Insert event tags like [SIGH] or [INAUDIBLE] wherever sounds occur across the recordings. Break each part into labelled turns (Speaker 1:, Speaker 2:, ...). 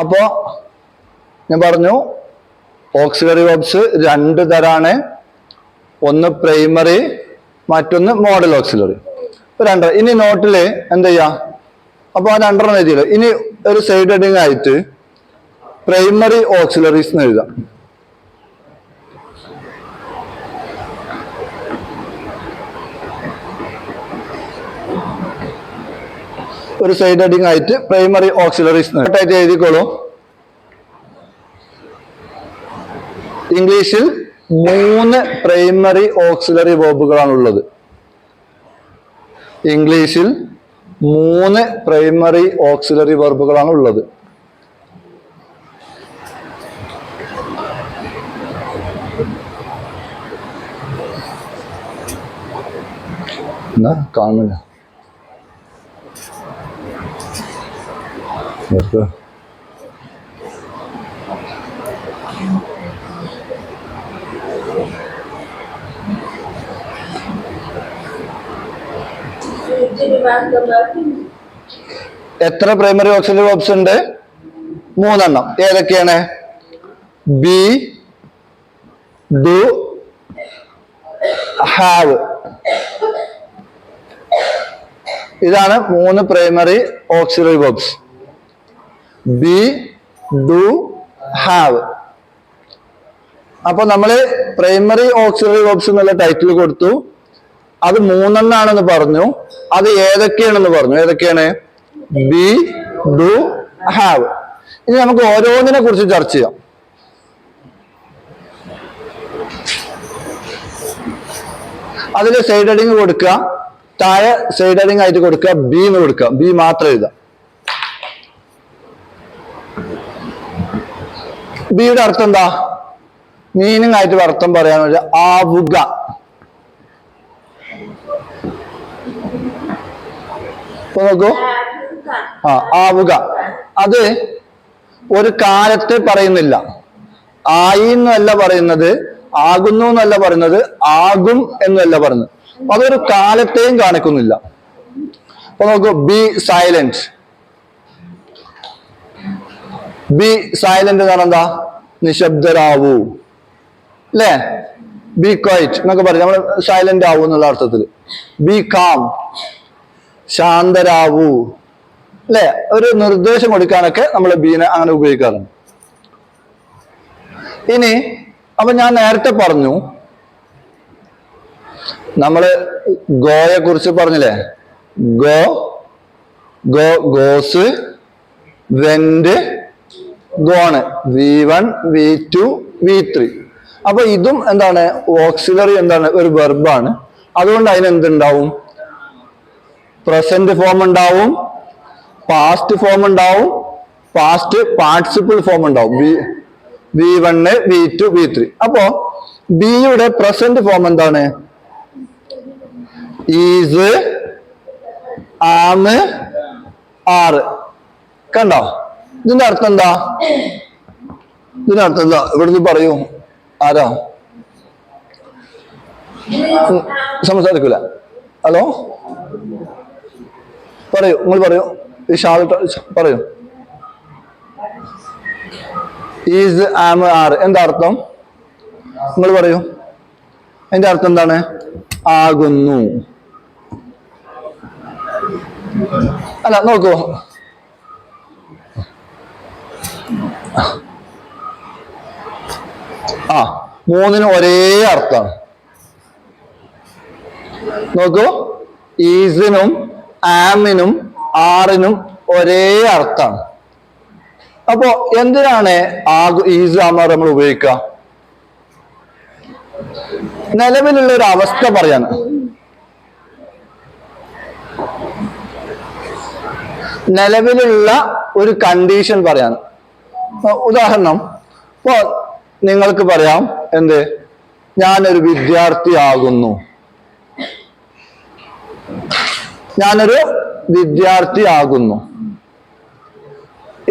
Speaker 1: അപ്പോ ഞാൻ പറഞ്ഞു ഓക്സിലറി വെബ്സ് രണ്ട് തരാണ്. ഒന്ന് പ്രൈമറി മറ്റൊന്ന് മോഡൽ ഓക്സിലറി. ഇപ്പൊ രണ്ട് ഇനി നോട്ടിൽ എന്ത് ചെയ്യാ? അപ്പൊ ആ രണ്ടെണ്ണം എഴുതിയില്ല? ഇനി ഒരു സൈഡ് ഹെഡിങ് ആയിട്ട് പ്രൈമറി ഓക്സിലറീസ് എന്ന് എഴുതാം. ഒരു സൈഡ് ഹെഡിങ് ആയിട്ട് പ്രൈമറി ഓക്സിലറീസ് ആയിട്ട് എഴുതിക്കോളൂ ഇംഗ്ലീഷിൽ മൂന്ന് പ്രൈമറി ഓക്സിലറി ഉള്ളത് ഇംഗ്ലീഷിൽ മൂന്ന് പ്രൈമറി ഓക്സിലറി വെർബുകളാണ് ഉള്ളത് എന്നാ നിർത്ത്. എത്ര പ്രൈമറി ഓക്സിലറി ഓപ്ഷൻ ഉണ്ട്? മൂന്നെണ്ണം. ഏതൊക്കെയാണ്? ബി ഡു ഹാവ് ഇതാണ് മൂന്ന് primary auxiliary verbs be do have അപ്പൊ നമ്മൾ പ്രൈമറി ഓക്സിലറി വെർബ്സ് എന്നുള്ള ടൈറ്റിൽ കൊടുത്തു. അത് മൂന്നെണ്ണാണെന്ന് പറഞ്ഞു. അത് ഏതൊക്കെയാണെന്ന് പറഞ്ഞു. ഏതൊക്കെയാണ്? ബി ഡു ഹാവ് ഇനി നമുക്ക് ഓരോന്നിനെ കുറിച്ച് ചർച്ച ചെയ്യാം. അതിൽ സൈഡ് ഹെഡിങ് കൊടുക്കുക. താഴെ സൈഡ് ഹെഡിങ് ആയിട്ട് കൊടുക്കുക. ബി എന്ന് കൊടുക്കുക. ബി മാത്രം എഴുതാം ബിയുടെ അർത്ഥം എന്താ? മീനിങ് ആയിട്ട് അർത്ഥം പറയാന്ന് വെച്ചാൽ ആവുക. നോക്കൂ. ആ ആവുക. അത് ഒരു കാലത്തെ പറയുന്നില്ല. ആയി എന്നല്ല പറയുന്നത് ആകുന്നു എന്നല്ല പറയുന്നത് ആകും എന്നല്ല പറയുന്നത്. അതൊരു കാലത്തെയും കാണിക്കുന്നില്ല. അപ്പൊ നോക്കൂ ബി സൈലന്റ് ബി സൈലന്റ് എന്ന് എന്താ? നിശബ്ദരാവൂ. അല്ലേ ബി ക്വൈറ്റ് എന്നൊക്കെ പറയും. നമ്മൾ സൈലന്റ് ആവൂ എന്നുള്ള അർത്ഥത്തിൽ ബി കാം. ശാന്തരാവൂ. അല്ലെ ഒരു നിർദ്ദേശം കൊടുക്കാനൊക്കെ നമ്മൾ ബീനെ അങ്ങനെ ഉപയോഗിക്കാറുണ്ട്. ഇനി അപ്പൊ ഞാൻ നേരത്തെ പറഞ്ഞു നമ്മൾ ഗോയെ കുറിച്ച് പറഞ്ഞില്ലേ? Go go goes went gone V one V two V three അപ്പൊ ഇതും എന്താണ്? ഓക്സിലറി എന്താണ്? ഒരു വെർബാണ് അതുകൊണ്ട് അതിന് എന്തുണ്ടാവും? പ്രസന്റ് ഫോം ഉണ്ടാവും. പാസ്റ്റ് ഫോം ഉണ്ടാവും. പാസ്റ്റ് പാർട്ടിസിപ്പിൾ ഫോം ഉണ്ടാവും. V V one V two V three അപ്പോ ബിയുടെ പ്രസന്റ് ഫോം എന്താണ്? ഈസ് ആമ് ആറ് കണ്ടോ? ഇതിന്റെ അർത്ഥം എന്താ? ഇതിന്റെ അർത്ഥം എന്താ? ഇവിടുന്ന് പറയൂ. ആരാ? സംസാരിക്കൂല. ഹലോ? പറയൂ. നിങ്ങൾ പറയൂ. ഈ ഷാൾ പറയൂ. ഈസ് ആം ആർ എന്താ അർത്ഥം? നിങ്ങൾ പറയൂ. അതിന്റെ അർത്ഥം എന്താണ്? ആകുന്നു. അല്ല നോക്കൂ. ആ മൂന്നിന് ഒരേ അർത്ഥമാണ് നോക്കൂ. ഈസിനും ആമിനും ആറിനും ഒരേ അർത്ഥമാണ് അപ്പോ എന്തിനാണ് ആഗു ഈസ് ആമർ നമ്മൾ ഉപയോഗിക്കുക? നിലവിലുള്ള ഒരു അവസ്ഥ പറയാണ്. നിലവിലുള്ള ഒരു കണ്ടീഷൻ പറയാണ്. ഉദാഹരണം ഇപ്പോ നിങ്ങൾക്ക് പറയാം എന്ത്? ഞാനൊരു വിദ്യാർത്ഥിയാകുന്നു. ഞാനൊരു വിദ്യാർത്ഥിയാകുന്നു.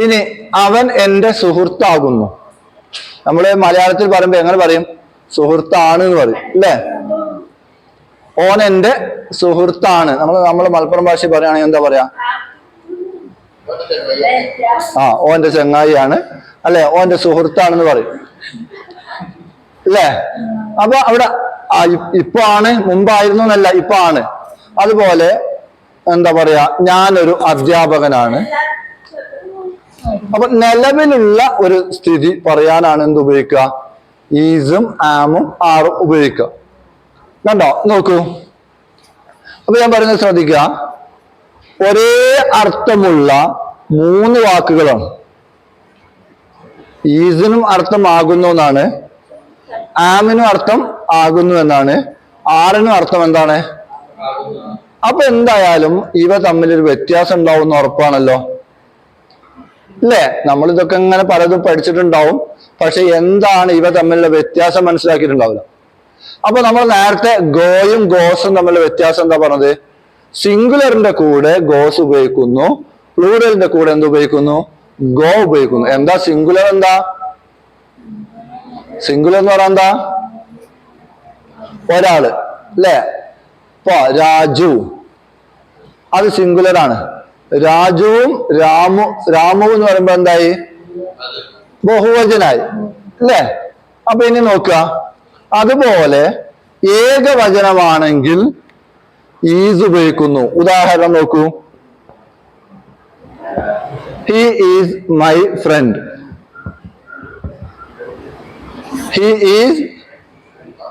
Speaker 1: ഇനി അവൻ എന്റെ സുഹൃത്താകുന്നു. നമ്മൾ മലയാളത്തിൽ പറയുമ്പോ എങ്ങനെ പറയും? സുഹൃത്താണ് എന്ന് പറയും അല്ലേ? ഓൻ എന്റെ സുഹൃത്താണ്. നമ്മൾ നമ്മൾ മലപ്പുറം ഭാഷ പറയുകയാണെങ്കിൽ എന്താ പറയാ? ആ ഓന്റെ ചങ്ങായിയാണ് അല്ലെ? ഓന്റെ സുഹൃത്താണെന്ന് പറയും. അല്ലേ അപ്പൊ അവിടെ ഇപ്പൊ ആണ് മുമ്പായിരുന്നു എന്നല്ല ഇപ്പൊ ആണ് അതുപോലെ എന്താ പറയാ ഞാനൊരു അധ്യാപകനാണ്. അപ്പൊ നിലവിലുള്ള ഒരു സ്ഥിതി പറയാനാണ് എന്ത് ഉപയോഗിക്കുക? ഈസും ആമും ആറും ഉപയോഗിക്കുക. കണ്ടോ? നോക്കൂ. അപ്പൊ ഞാൻ പറയുന്നത് ശ്രദ്ധിക്കുക. ഒരേ അർത്ഥമുള്ള മൂന്ന് വാക്കുകളാണ്. ഈസിനും അർത്ഥമാകുന്നു എന്നാണ് ആമിനും അർത്ഥം ആകുന്നു എന്നാണ്. ആറിനും അർത്ഥം എന്താണ്? അപ്പൊ എന്തായാലും ഇവ തമ്മിൽ ഒരു വ്യത്യാസം ഉണ്ടാവും ഉറപ്പാണല്ലോ. അല്ലേ? നമ്മൾ ഇതൊക്കെ ഇങ്ങനെ പലതും പഠിച്ചിട്ടുണ്ടാവും. പക്ഷെ എന്താണ് ഇവ തമ്മിലുള്ള വ്യത്യാസം മനസ്സിലാക്കിയിട്ടുണ്ടാവില്ല. അപ്പൊ നമ്മൾ നേരത്തെ ഗോയും ഗോസും തമ്മിലുള്ള വ്യത്യാസം എന്താ പറഞ്ഞത്? സിംഗുലറിന്റെ കൂടെ ഗോസ് ഉപയോഗിക്കുന്നു പ്ലൂറലിന്റെ കൂടെ എന്ത് ഉപയോഗിക്കുന്നു? ഗോ ഉപയോഗിക്കുന്നു. എന്താ സിംഗുലർ എന്താ? സിംഗുലർ എന്ന് പറയാൻ എന്താ? ഒരാൾ അല്ലേ? ഇപ്പൊ രാജു അത് സിംഗുലർ ആണ്. രാജുവും രാമു രാമു എന്ന് പറയുമ്പോ എന്തായി? ബഹുവചനായി അല്ലേ? അപ്പൊ ഇനി നോക്കുക. അതുപോലെ ഏകവചനമാണെങ്കിൽ ഈസ് ഉപയോഗിക്കുന്നു. ഉദാഹരണം നോക്കൂ. He is my friend he is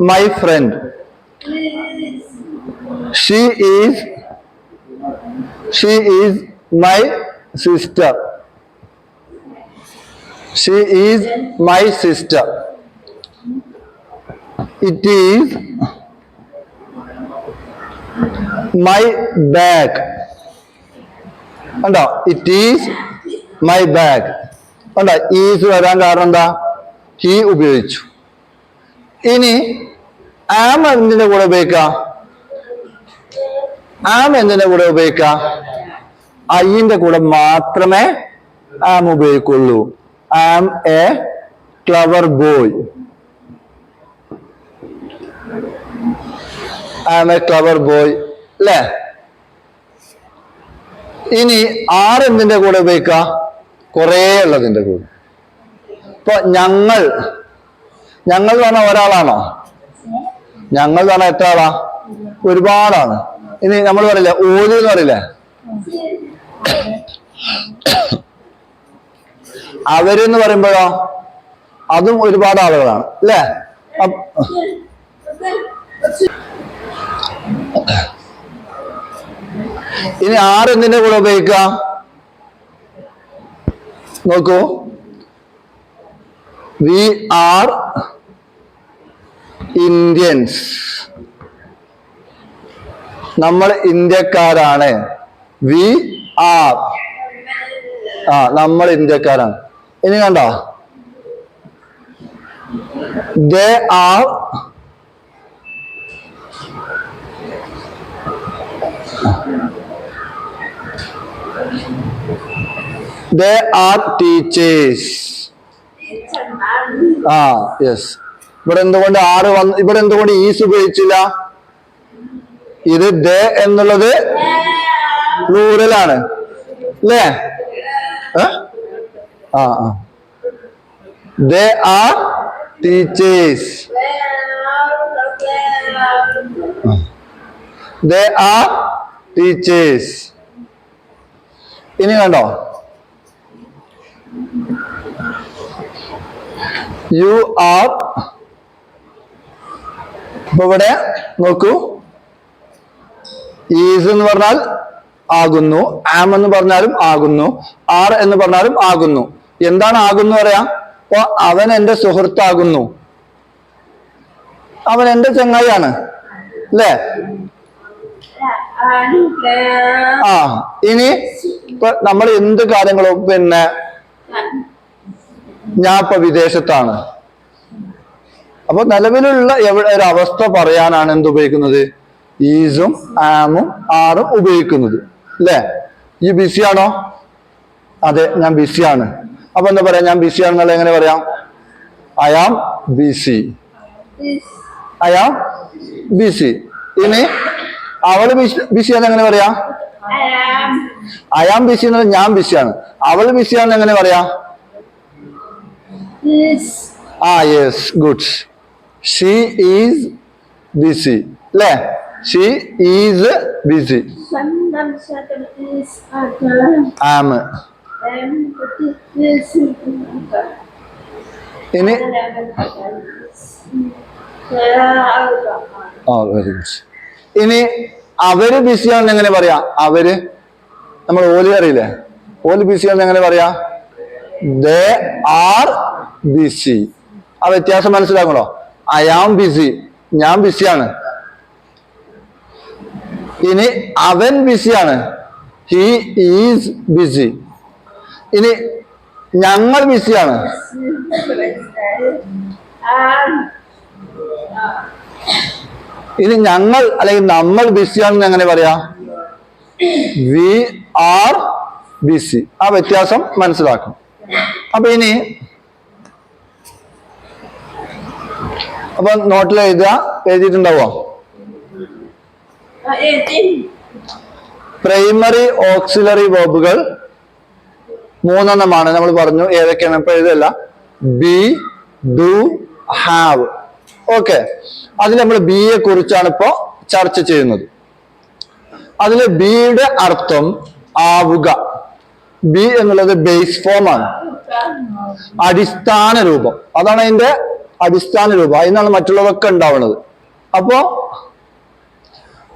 Speaker 1: my friend she is she is my sister she is my sister it is my bag കണ്ടോ ഇറ്റ് ഈസ് മൈ ബാഗ് കണ്ടോ ഈസ് വരാൻ കാരണം എന്താ ഹി ഉപയോഗിച്ചു ഇനി ആം എന്തിന്റെ കൂടെ ഉപയോഗിക്കാം? ആം എന്തിന്റെ കൂടെ ഉപയോഗിക്കാം? ഐന്റെ കൂടെ മാത്രമേ am ഉപയോഗിക്കുള്ളൂ. Am a clever boy. Am a clever boy അല്ലേ? ഇനി ആർ എന്തിന്റെ കൂടെ ഉപയോഗിക്കാം? കുറേ ഉള്ളതിന്റെ കൂടെ. ഇപ്പൊ ഞങ്ങൾ ഞങ്ങൾ പറഞ്ഞ ഒരാളാണോ. ഞങ്ങൾ പറഞ്ഞ എത്ര ആളാ? ഒരുപാടാണ്. ഇനി നമ്മൾ പറയില്ലേ ഓലി എന്ന് പറയില്ലേ? അവരെന്ന് പറയുമ്പോഴോ? അതും ഒരുപാട് ആളുകളാണ്. അല്ലേ? ഇനി ആരെന്തിന്റെ കൂടെ ഉപയോഗിക്കാം നോക്കൂ. വി ആർ ഇന്ത്യൻസ് നമ്മൾ ഇന്ത്യക്കാരാണ്. വി ആർ ആ നമ്മൾ ഇന്ത്യക്കാരാണ്. ഇനി കണ്ട? They are they are teachers ആ യെസ് ഇവിടെ എന്തുകൊണ്ട് ആറ് വന്ന് ഇവിടെ എന്തുകൊണ്ട് ഈസ് ഉപയോഗിച്ചില്ല? ഇത് ദേ എന്നുള്ളത് ലൂറലാണ് അല്ലേ? ആ ആ they are teachers. They are teachers. ഇനി കണ്ടോ? യു ആർ അപ്പൊ ഇവിടെ നോക്കൂ. ഈസ് എന്ന് പറഞ്ഞാൽ ആകുന്നു. ആം എന്ന് പറഞ്ഞാലും ആകുന്നു. ആർ എന്ന് പറഞ്ഞാലും ആകുന്നു. എന്താണ് ആകുന്നു പറയാ അപ്പൊ അവൻ എന്റെ സുഹൃത്താകുന്നു. അവൻ എന്റെ ചങ്ങായിയാണ്. അല്ലേ? ആ ഇനി ഇപ്പൊ നമ്മൾ എന്ത് കാര്യങ്ങളും പിന്നെ ഞാൻ ഇപ്പൊ വിദേശത്താണ്. അപ്പൊ നിലവിലുള്ള എവിടെ ഒരു അവസ്ഥ പറയാനാണ് എന്ത് ഉപയോഗിക്കുന്നത്? ഈസും ആമും ആറും ഉപയോഗിക്കുന്നത്. അല്ലേ ഈ ബിസിയാണോ? അതെ ഞാൻ ബിസിയാണ്. അപ്പൊ എന്താ പറയാ? ഞാൻ ബിസിയാണെന്നുള്ള എങ്ങനെ പറയാം? I am busy. I am busy. ഇനി അവൾ ബിസിയാന്ന് എങ്ങനെ പറയാം?
Speaker 2: am.
Speaker 1: അയാം ബിസി എന്നാൽ ഞാൻ ബിസിയാണ്. അവൾ ബിസിയാണെന്ന് എങ്ങനെ പറയാ. ആ yes good she is busy അല്ലേ she is busy
Speaker 2: Sandam sadam is ada.
Speaker 1: Am
Speaker 2: Am putih is ada.
Speaker 1: ഇനി. ആ വെരി ഗുഡ് ഇനി അവർ ബിസിയാണെന്ന് എങ്ങനെ പറയാ? അവർ? നമ്മൾ ഓലി അറിയില്ലേ? ഓൽ ബിസിയാണെന്ന് എങ്ങനെ പറയാ? ദേ ആർ ബിസി ആ വ്യത്യാസം മനസ്സിലാക്കണോ? ആം ബിസി ഞാൻ ബിസിയാണ് ഇനി അവൻ ബിസിയാണ് ഹി ഈസ് ബിസി ഇനി ഞങ്ങൾ ബിസിയാണ്. ഇനി ഞങ്ങൾ അല്ലെങ്കിൽ നമ്മൾ ബിസിയാണെന്ന് എങ്ങനെ പറയാ? വി ആർ ബിസി ആ വ്യത്യാസം മനസ്സിലാക്കും. അപ്പൊ ഇനി അപ്പൊ നോട്ടിൽ എഴുതുക. എഴുതിയിട്ടുണ്ടാവോ. പ്രൈമറി ഓക്സിലറി വേബുകൾ മൂന്നെണ്ണമാണ് നമ്മൾ പറഞ്ഞു. ഏതൊക്കെയാണ്? ഇപ്പൊ എഴുതല്ല. ബി ഡു ഹാവ് ഓക്കെ അതിൽ നമ്മൾ ബിയെ കുറിച്ചാണ് ഇപ്പോ ചർച്ച ചെയ്യുന്നത്. അതിൽ ബിയുടെ അർത്ഥം ആവുക. ബി എന്നുള്ളത് ബേസ് ഫോം ആണ്. അടിസ്ഥാന രൂപം. അതാണ് അതിന്റെ അടിസ്ഥാന രൂപം അതിനാണ് മറ്റുള്ളതൊക്കെ ഉണ്ടാവുന്നത്. അപ്പോ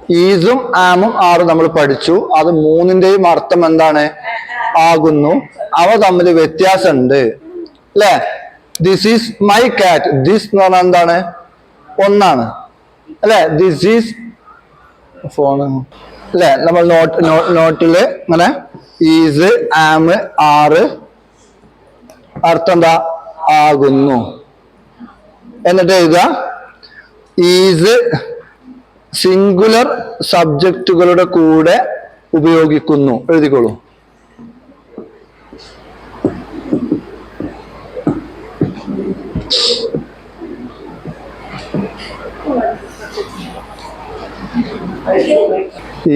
Speaker 1: ഈസും ആമും ആറും നമ്മൾ പഠിച്ചു. അത് മൂന്നിന്റെയും അർത്ഥം എന്താണ്? ആകുന്നു. അവ തമ്മിൽ വ്യത്യാസമുണ്ട്. അല്ലെ? This is my cat this എന്ന് പറഞ്ഞാൽ എന്താണ്? ഒന്നാണ്. അല്ലെ? ദിസ് ഈസ് ഫോണ് അല്ലെ? നമ്മൾ നോട്ട് നോട്ടിൽ ഇങ്ങനെ ഈസ് ആമ് ആറ് അർത്ഥം എന്താ? ആകുന്നു. എന്നിട്ട് എഴുതുക. ഈസ് സിംഗുലർ സബ്ജക്റ്റുകളുടെ കൂടെ ഉപയോഗിക്കുന്നു. എഴുതിക്കോളൂ.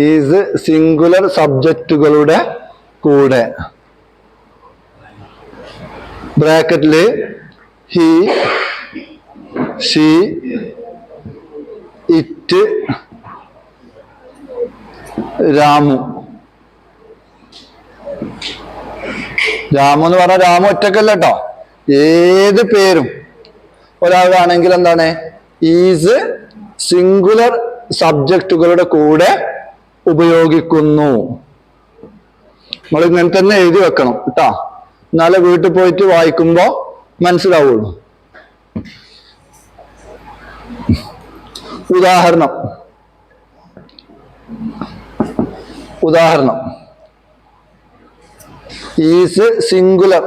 Speaker 1: ഈസ് സിംഗുലർ സബ്ജക്റ്റുകളുടെ കൂടെ. ബ്രാക്കറ്റിൽ he she it Ramu Ramu എന്ന് പറഞ്ഞാൽ രാമു ഒറ്റക്കല്ല കേട്ടോ ഏത് പേരും. ഒരാളാണെങ്കിൽ എന്താണ്? ഈസ് സിംഗുലർ സബ്ജക്റ്റുകളുടെ കൂടെ ഉപയോഗിക്കുന്നു. നമ്മൾ ഇങ്ങനെ തന്നെ എഴുതി വെക്കണം കേട്ടോ എന്നാലേ വീട്ടിൽ പോയിട്ട് വായിക്കുമ്പോൾ മനസ്സിലാവുള്ളൂ. ഉദാഹരണം. ഉദാഹരണം. ഈസ് സിംഗുലർ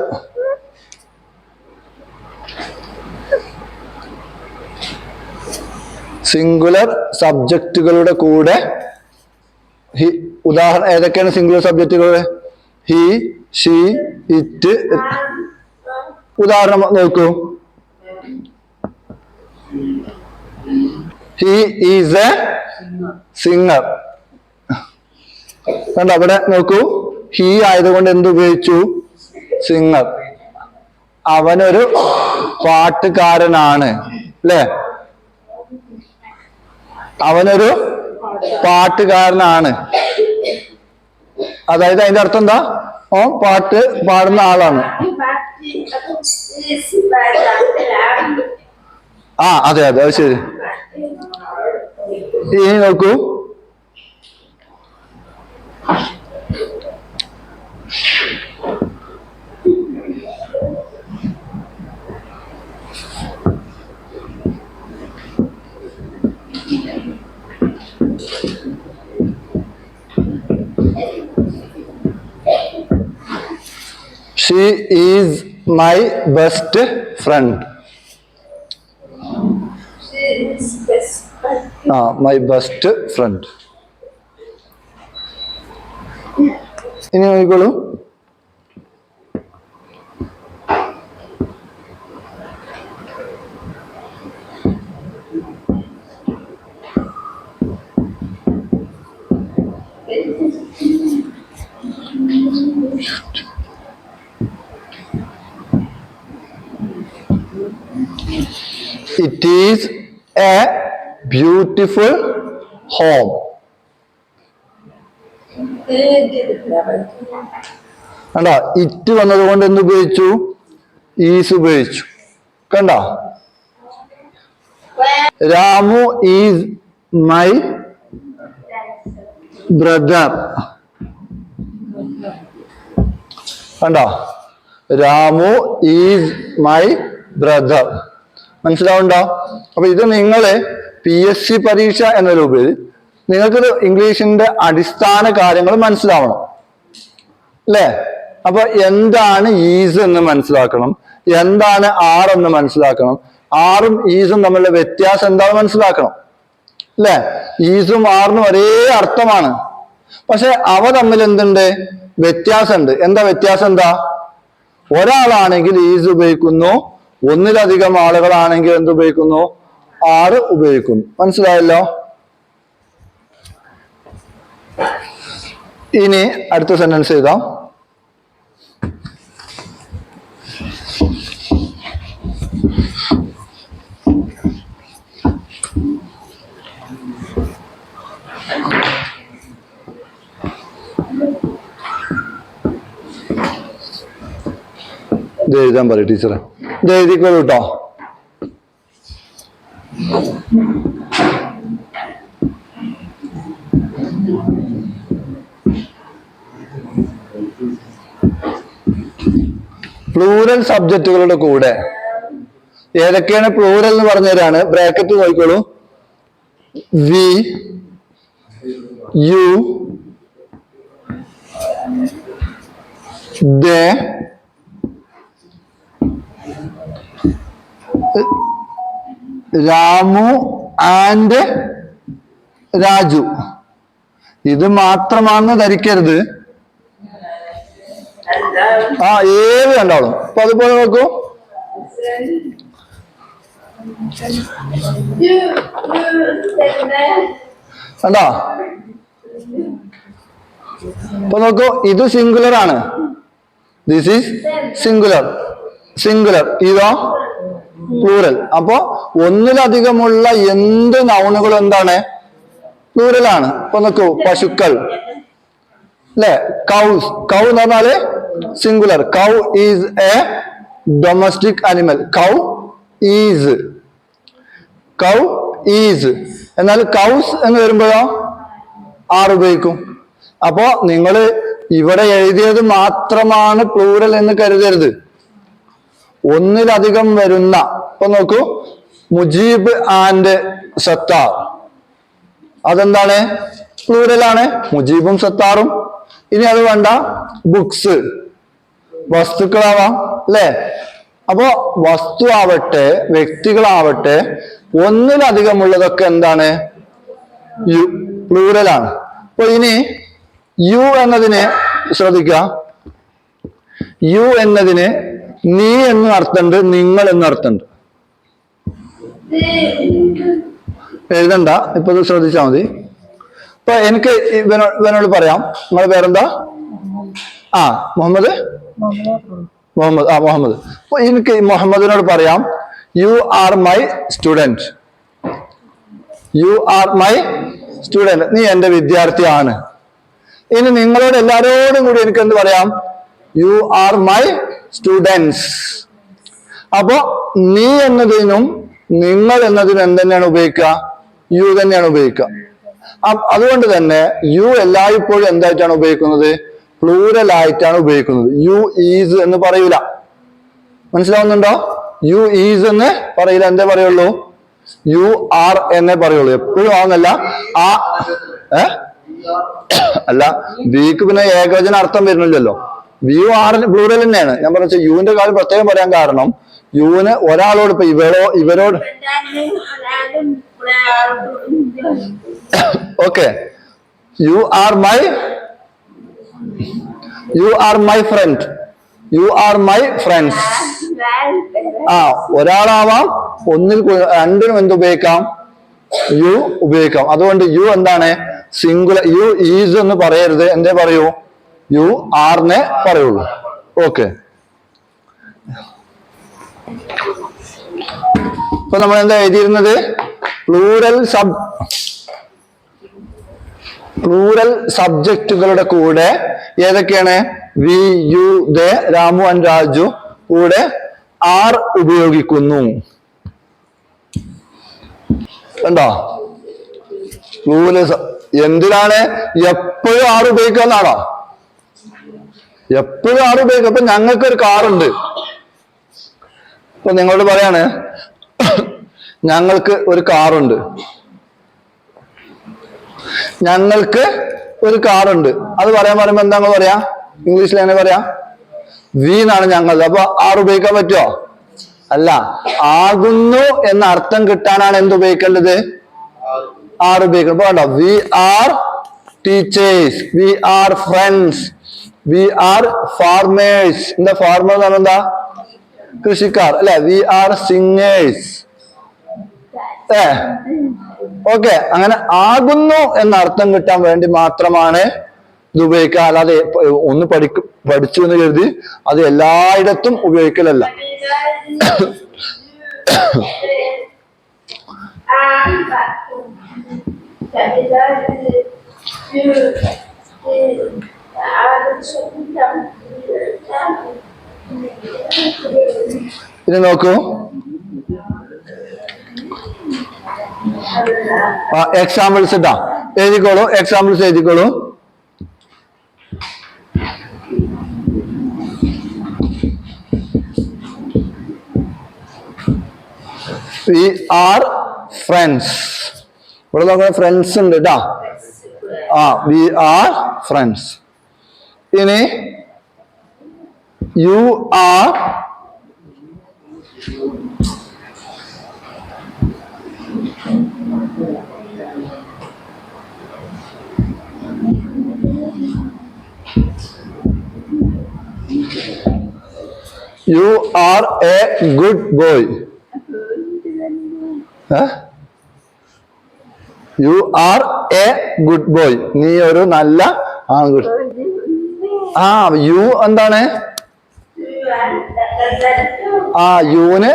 Speaker 1: സിംഗുലർ സബ്ജക്റ്റുകളുടെ കൂടെ ഹി ഉദാഹരണം ഏതൊക്കെയാണ് സിംഗുലർ സബ്ജക്റ്റുകളുടെ ഹി ഷീ ഇറ്റ് ഉദാഹരണം നോക്കൂ. ഹി ഈസ് എ സിംഗർ കണ്ട അവിടെ നോക്കൂ ഹി ആയതുകൊണ്ട് എന്ത് ഉപയോഗിച്ചു സിംഗർ അവനൊരു പാട്ടുകാരനാണ് അല്ലേ അവനൊരു പാട്ടുകാരനാണ് അതായത് അതിന്റെ അർത്ഥം എന്താ ഓ പാട്ട് പാടുന്ന ആളാണ്. ആ അതെ അതെ അത് ശരി. ഇനി നോക്കൂ. She
Speaker 2: is my best friend
Speaker 1: ആ മൈ ബെസ്റ്റ് ഫ്രണ്ട് ഇനി നോക്കിക്കോളൂ It is a beautiful home കണ്ട ഇറ്റ് വന്നത് കൊണ്ട് എന്ത് ഉപയോഗിച്ചു. ഈസ് ഉപയോഗിച്ചു കണ്ട? രാമു ഈസ് മൈ ബ്രദർ കണ്ടോ? രാമു ഈസ് മൈ ബ്രദർ മനസ്സിലാവുണ്ടോ അപ്പൊ ഇത് നിങ്ങൾ പി എസ് സി പരീക്ഷ എന്ന രൂപയിൽ നിങ്ങൾക്കിത് ഇംഗ്ലീഷിന്റെ അടിസ്ഥാന കാര്യങ്ങൾ മനസ്സിലാവണം. അല്ലേ? അപ്പൊ എന്താണ് ഈസ് എന്ന് മനസ്സിലാക്കണം? എന്താണ് ആർ എന്ന് മനസ്സിലാക്കണം? ആറും ഈസും തമ്മിലുള്ള വ്യത്യാസം എന്താണ് മനസ്സിലാക്കണം. അല്ലേ? ഈസും ആറിനും ഒരേ അർത്ഥമാണ്. പക്ഷെ അവ തമ്മിൽ എന്തുണ്ട്? വ്യത്യാസമുണ്ട്. എന്താ വ്യത്യാസം എന്താ? ഒരാളാണെങ്കിൽ ഈസ് ഉപയോഗിക്കുന്നു. ഒന്നിലധികം ആളുകളാണെങ്കിൽ എന്ത് ഉപയോഗിക്കുന്നു? ആറ് ഉപയോഗിക്കുന്നു. മനസ്സിലായല്ലോ? ഇനി അടുത്ത സെന്റൻസ് എഴുതാം. ഇത് എഴുതാൻ പറയും ടീച്ചറെ. ഇത് എഴുതിക്കോളൂ കേട്ടോ പ്ലൂറൽ സബ്ജക്റ്റുകളുടെ കൂടെ. ഏതൊക്കെയാണ് പ്ലൂരൽ എന്ന് പറഞ്ഞതാണ് ബ്രാക്കറ്റ് നോക്കിക്കോളൂ. We you they Ramu and Raju. ഇത് മാത്രമാണെന്ന് ധരിക്കരുത്. ആ ഏത് കണ്ടാളും അപ്പൊ അതുപോലെ നോക്കൂ. കണ്ടോ? അപ്പൊ നോക്കൂ ഇത് സിംഗുലർ ആണ്. ദിസ് ഈസ് സിംഗുലർ സിംഗുലർ ഇതോ? പ്ലൂറൽ അപ്പോ ഒന്നിലധികമുള്ള എന്ത് നൗണുകളും എന്താണ്? പ്ലൂറലാണ് ഇപ്പൊ നോക്കൂ പശുക്കൾ. അല്ലെ? കൗസ് കൗ എന്ന് പറഞ്ഞാൽ singular cow is a domestic animal cow is cow is എന്നാൽ കൗസ് എന്ന് വരുമ്പോഴോ? ആർ ഉപയോഗിക്കും. അപ്പോ നിങ്ങൾ ഇവിടെ എഴുതിയത് മാത്രമാണ് പ്ലൂറൽ എന്ന് കരുതരുത്. ഒന്നിലധികം വരുന്ന ഇപ്പൊ നോക്കൂ. മുജീബ് ആൻഡ് സത്താർ. അതെന്താണ്? പ്ലൂരലാണ് മുജീബും സത്താറും. ഇനി അത് വേണ്ട. ബുക്സ് വസ്തുക്കളാവാം. അല്ലേ? അപ്പോ വസ്തു ആവട്ടെ വ്യക്തികളാവട്ടെ ഒന്നിലധികമുള്ളതൊക്കെ എന്താണ്? യു പ്ലൂരലാണ് അപ്പൊ ഇനി യു എന്നതിന് ശ്രദ്ധിക്കുക. യു എന്നതിന് നീ എന്ന് അർത്ഥമുണ്ട് നിങ്ങൾ എന്ന് അർത്ഥമുണ്ട്. എഴുതണ്ട ഇപ്പൊ ശ്രദ്ധിച്ചാ മതി. ഇപ്പൊ എനിക്ക് ഇവനോട് പറയാം. നിങ്ങളെ പേരെന്താ? ആ മുഹമ്മദ്? മുഹമ്മദ് ആ മുഹമ്മദ്. അപ്പൊ എനിക്ക് മുഹമ്മദിനോട് പറയാം. You are my student you are my student നീ എന്റെ വിദ്യാർത്ഥിയാണ്. ഇനി നിങ്ങളോട് എല്ലാരോടും കൂടി എനിക്ക് എന്ത് പറയാം? യു ആർ മൈ സ്റ്റുഡൻസ് അപ്പോ നീ എന്നതിനും നിങ്ങൾ എന്നതിന് എന്തെന്നെയാണ് ഉപയോഗിക്കുക? യു തന്നെയാണ് ഉപയോഗിക്കുക. അതുകൊണ്ട് തന്നെ യു എല്ലായ്പ്പോഴും എന്തായിട്ടാണ് ഉപയോഗിക്കുന്നത്? പ്ലൂരൽ ആയിട്ടാണ് ഉപയോഗിക്കുന്നത്. യു ഈസ് എന്ന് പറയൂല. മനസ്സിലാവുന്നുണ്ടോ? യു ഈസ് എന്ന് പറയില്ല. എന്തേ പറയുള്ളൂ? യു ആർ എന്നേ പറയുള്ളൂ. എപ്പോഴും ആവുന്നല്ല ആ ഏ? അല്ല വിക്ക് പിന്നെ ഏകവചന അർത്ഥം വരുന്നില്ലല്ലോ. വി ആറിന് പ്ലൂറൽ തന്നെയാണ്. ഞാൻ പറഞ്ഞ യുവിന്റെ കാര്യം പ്രത്യേകം പറയാൻ കാരണം യുവിന് ഒരാളോട് ഇപ്പൊ ഇവരോ ഇവരോട് okay you are my you are my friend you are my friends ആ ഒരാളാവാം ഒന്നിൽ രണ്ടിനും എന്ത് ഉപയോഗിക്കാം? യു ഉപയോഗിക്കാം. അതുകൊണ്ട് യു എന്താണ്? സിംഗുലർ യു ഈസ് എന്ന് പറയരുത്. എന്തേ പറയൂ? യു ആറിനെ പറയുള്ളൂ. ഓക്കെ ഇപ്പൊ നമ്മൾ എന്താ എഴുതിയിരുന്നത്? പ്ലൂറൽ സബ് പ്ലൂറൽ സബ്ജക്റ്റുകളുടെ കൂടെ ഏതൊക്കെയാണ്? We you they Ramu and Raju കൂടെ ആർ ഉപയോഗിക്കുന്നു. കണ്ടോ? പ്ലൂറൽ എന്തിനാണ് എപ്പോഴും ആർ ഉപയോഗിക്കാന്നാണോ എപ്പോഴും ആർ ഉപയോഗിക്കും. അപ്പൊ ഞങ്ങൾക്ക് ഒരു കാറുണ്ട്. ഇപ്പൊ നിങ്ങളോട് പറയാണ് ഞങ്ങൾക്ക് ഒരു കാറുണ്ട്. ഞങ്ങൾക്ക് ഒരു കാറുണ്ട്. അത് പറയാൻ പറയുമ്പോ എന്താ പറയാ? ഇംഗ്ലീഷിൽ എങ്ങനെ പറയാ? വി എന്നാണ് ഞങ്ങൾ അപ്പൊ ആർ ഉപയോഗിക്കാൻ പറ്റുമോ അല്ല. ആകുന്നു എന്ന അർത്ഥം കിട്ടാനാണ് എന്ത് ഉപയോഗിക്കേണ്ടത്? ആർ ഉപയോഗിക്കണം. കണ്ടോ? We are teachers we are friends we are farmers എന്താ ഫാർമർ എന്ന് പറഞ്ഞാൽ എന്താ? കൃഷിക്കാർ അല്ലെ? വി ആർ സിംഗേഴ്സ് ഏ? ഓക്കെ. അങ്ങനെ ആകുന്നു എന്ന അർത്ഥം കിട്ടാൻ വേണ്ടി മാത്രമാണ് ഇത് ഉപയോഗിക്കുക. അല്ലാതെ ഒന്ന് പഠിക്കും പഠിച്ചു എന്ന് കരുതി അത് എല്ലായിടത്തും ഉപയോഗിക്കലല്ല. [COUGHS] [COUGHS] [COUGHS] ഇനി നോക്കൂ. എക്സാമ്പിൾസ് ഇട്ടാ എഴുതിക്കോളൂ എക്സാമ്പിൾസ് എഴുതിക്കോളൂ. വി ആർ ഫ്രണ്ട്സ് ഇവിടെ നോക്കുന്ന ഫ്രണ്ട്സ് ഉണ്ട് കേട്ടാ ആ വി ആർ ഫ്രണ്ട്സ് ഇനി you are you are a good boy you are a good boy നീ ഒരു നല്ല ആൺകുട്ടി. ആ യു എന്താണ്? ആ യുവിന്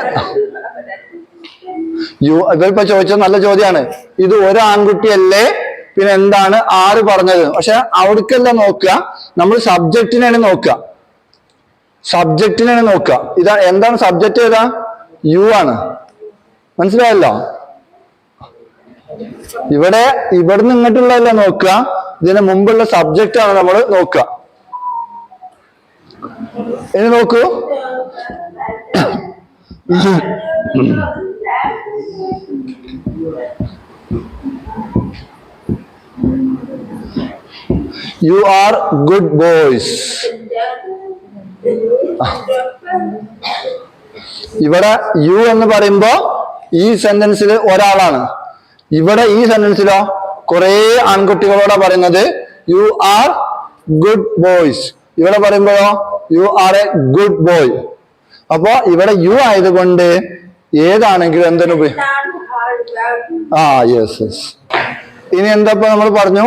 Speaker 1: യു ഇതിപ്പോ ചോദിച്ച നല്ല ചോദ്യമാണ് ഇത് ഒരു ആൺകുട്ടിയല്ലേ പിന്നെ എന്താണ് ആര് പറഞ്ഞത്? പക്ഷെ അവിടേക്കല്ല നോക്കുക. നമ്മൾ സബ്ജക്റ്റിനാണ് നോക്കുക. സബ്ജക്റ്റിനാണ് നോക്കുക. ഇതാ എന്താണ് സബ്ജക്റ്റ് ഏതാ? യു ആണ്. മനസ്സിലായല്ലോ? ഇവിടെ ഇവിടുന്ന് ഇങ്ങോട്ടുള്ളതല്ല നോക്കുക. ഇതിന് മുമ്പുള്ള സബ്ജക്റ്റ് ആണ് നമ്മൾ നോക്കുക. ഇനി നോക്കൂ. യു ആർ ഗുഡ് ബോയ്സ് ഇവിടെ യു എന്ന് പറയുമ്പോ ഈ സെന്റൻസിൽ ഒരാളാണ്. ഇവിടെ ഈ സെന്റൻസിലോ കുറെ ആൺകുട്ടികളോടാ പറയുന്നത്. യു ആർ ഗുഡ് ബോയ്സ് ഇവിടെ പറയുമ്പോഴോ you are a good boy അപ്പോ ഇവിടെ യു ആയതുകൊണ്ട് ഏതാണെങ്കിലും എന്തിനു ആ യെസ് യെസ് ഇനി എന്താ നമ്മൾ പറഞ്ഞു?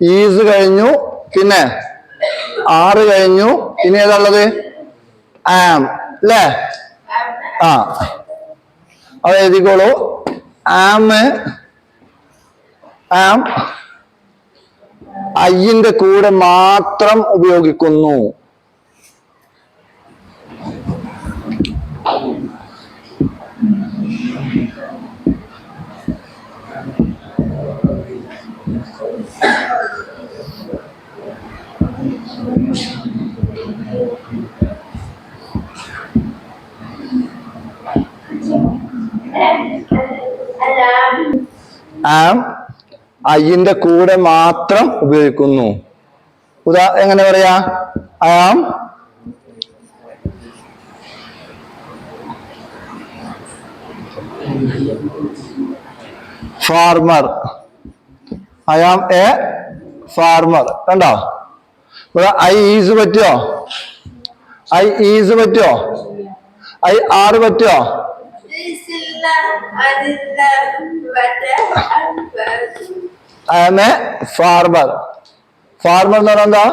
Speaker 1: ഈസ് കഴിഞ്ഞു പിന്നെ ആറ് കഴിഞ്ഞു. ഇനി ഏതാള്ളത് ആം അല്ലേ ആ. അത് എഴുതിക്കോളൂ. ആം ആം അയ്യന്റെ കൂടെ മാത്രം ഉപയോഗിക്കുന്നു. ആം? അയ്യന്റെ കൂടെ മാത്രം ഉപയോഗിക്കുന്നു. ഉദാ എങ്ങനെ പറയാ? Am farmer. I am a farmer. കണ്ടോ? ഐ ഈസ് പറ്റുമോ ഐ ഈസ് പറ്റുമോ ഐ ആറ് പറ്റുമോ I am a farmer farmer എന്ന് പറഞ്ഞാൽ എന്താ?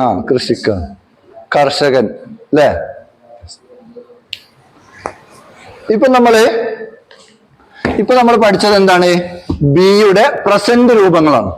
Speaker 1: ആ കൃഷിക്കൻ കർഷകൻ അല്ലേ? ഇപ്പൊ നമ്മൾ ഇപ്പൊ നമ്മൾ പഠിച്ചത് എന്താണ്? ബിയുടെ പ്രസന്റ് രൂപങ്ങളാണ്.